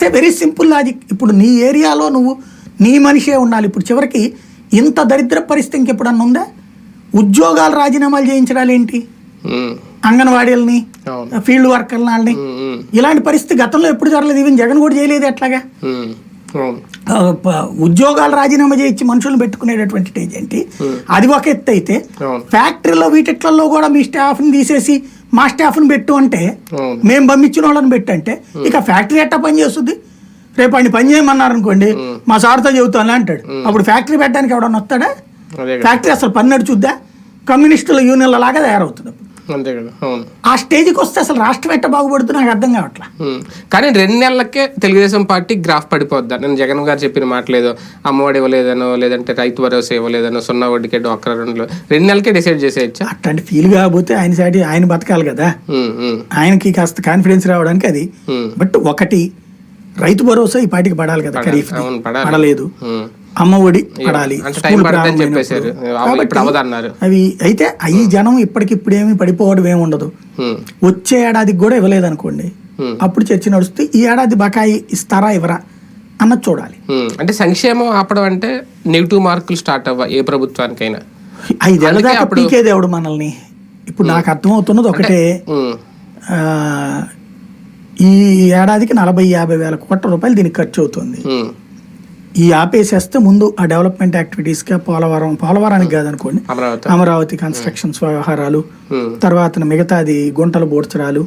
అంటే very simple logic ఇప్పుడు నీ ఏరియాలో నువ్వు నీ మనిషే ఉండాలి. ఇప్పుడు చివరికి ఇంత దరిద్ర పరిస్థితి ఇంకెప్పుడన్నా ఉందా? ఉద్యోగాలు రాజీనామాలు చేయించడాలు ఏంటి? అంగన్వాడీలని ఫీల్డ్ వర్కర్లని. ఉమ్, ఉమ్, ఇలాంటి పరిస్థితి గతంలో ఎప్పుడు జరగలేదు. ఈవెన్ జగన్ కూడా చేయలేదు ఎట్లాగా ఉద్యోగాలు రాజీనామా చేయించి మనుషులను పెట్టుకునేటటువంటి స్టేజ్ ఏంటి అది ఒక ఎత్తు అయితే ఫ్యాక్టరీలో వీటిట్లలో కూడా మీ స్టాఫ్ని తీసేసి మా స్టాఫ్ని పెట్టు అంటే మేము పంపించిన వాళ్ళని పెట్టి అంటే ఇక ఫ్యాక్టరీ ఎట్టా పని చేస్తుంది? రేపు ఆయన పని చేయమన్నారు అనుకోండి మా సార్తో చెబుతాను అంటాడు. అప్పుడు ఫ్యాక్టరీ పెట్టడానికి ఎవడన్నా వస్తాడా? ఫ్యాక్టరీ అసలు పని నడుచుద్దా? కమ్యూనిస్టుల యూనియన్ల లాగా తయారవుతుంది. అంతే కదా అవును. ఆ స్టేజ్కి వస్తే అసలు రాష్ట్రం ఎట్ట బాగుపడుతుంది నాకు అర్థం కావట్లా. కానీ రెండు నెలలకే తెలుగుదేశం పార్టీ గ్రాఫ్ పడిపోద్దా. నేను జగన్ గారు చెప్పిన మాట లేదు అమ్మఒడి ఇవ్వలేదనో లేదంటే రైతు భరోసా ఇవ్వలేదనో సున్నా వడ్డీకే డోక్రా రెండు రెండు నెలలకే డిసైడ్ చేసేయచ్చా? అట్లాంటి ఫీల్ కాకపోతే ఆయన సైడ్ ఆయన బతకాలి కదా. ఆయనకి కాస్త కాన్ఫిడెన్స్ రావడానికి అది. బట్ ఒకటి రైతు భరోసా ఈ పాటికి పడాలి కదా ఖరీఫ్ పడలేదు. ఉమ్. అమ్మ ఒడి పడాలి. అవి అయితే అవి జనం ఇప్పటికిప్పుడేమి పడిపోవడం ఏమి ఉండదు. వచ్చే ఏడాదికి కూడా ఇవ్వలేదు అనుకోండి. అప్పుడు చర్చ నడుస్తే ఈ ఏడాది బకాయి ఇస్తారా ఇవ్వరా అన్నది చూడాలి. అంటే సంక్షేమం ఆపడం అంటే నెగిటివ్ మార్కులు స్టార్ట్ అవ్వ ఏ ప్రభుత్వానికైనా. అందుకే దాకా పీకే దేవుడు మనల్ని. ఇప్పుడు నాకు అర్థమవుతున్నది ఒకటే. ఈ ఏడాదికి నలభై యాభై వేల కోట్ల రూపాయలు దీనికి ఖర్చు అవుతుంది. ఈ ఆపేసేస్తే ముందు ఆ డెవలప్మెంట్ యాక్టివిటీస్గా పోలవరం పోలవరానికి కాదనుకోండి. అమరావతి. అమరావతి కన్స్ట్రక్షన్స్ వ్యవహారాలు తర్వాత మిగతాది గుంటలు బోడ్చడాలు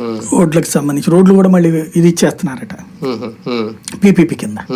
ఉమ్, రోడ్లకు సంబంధించి రోడ్లు కూడా మళ్ళీ ఇది ఇచ్చేస్తున్నారట. పీపీపీ కింద.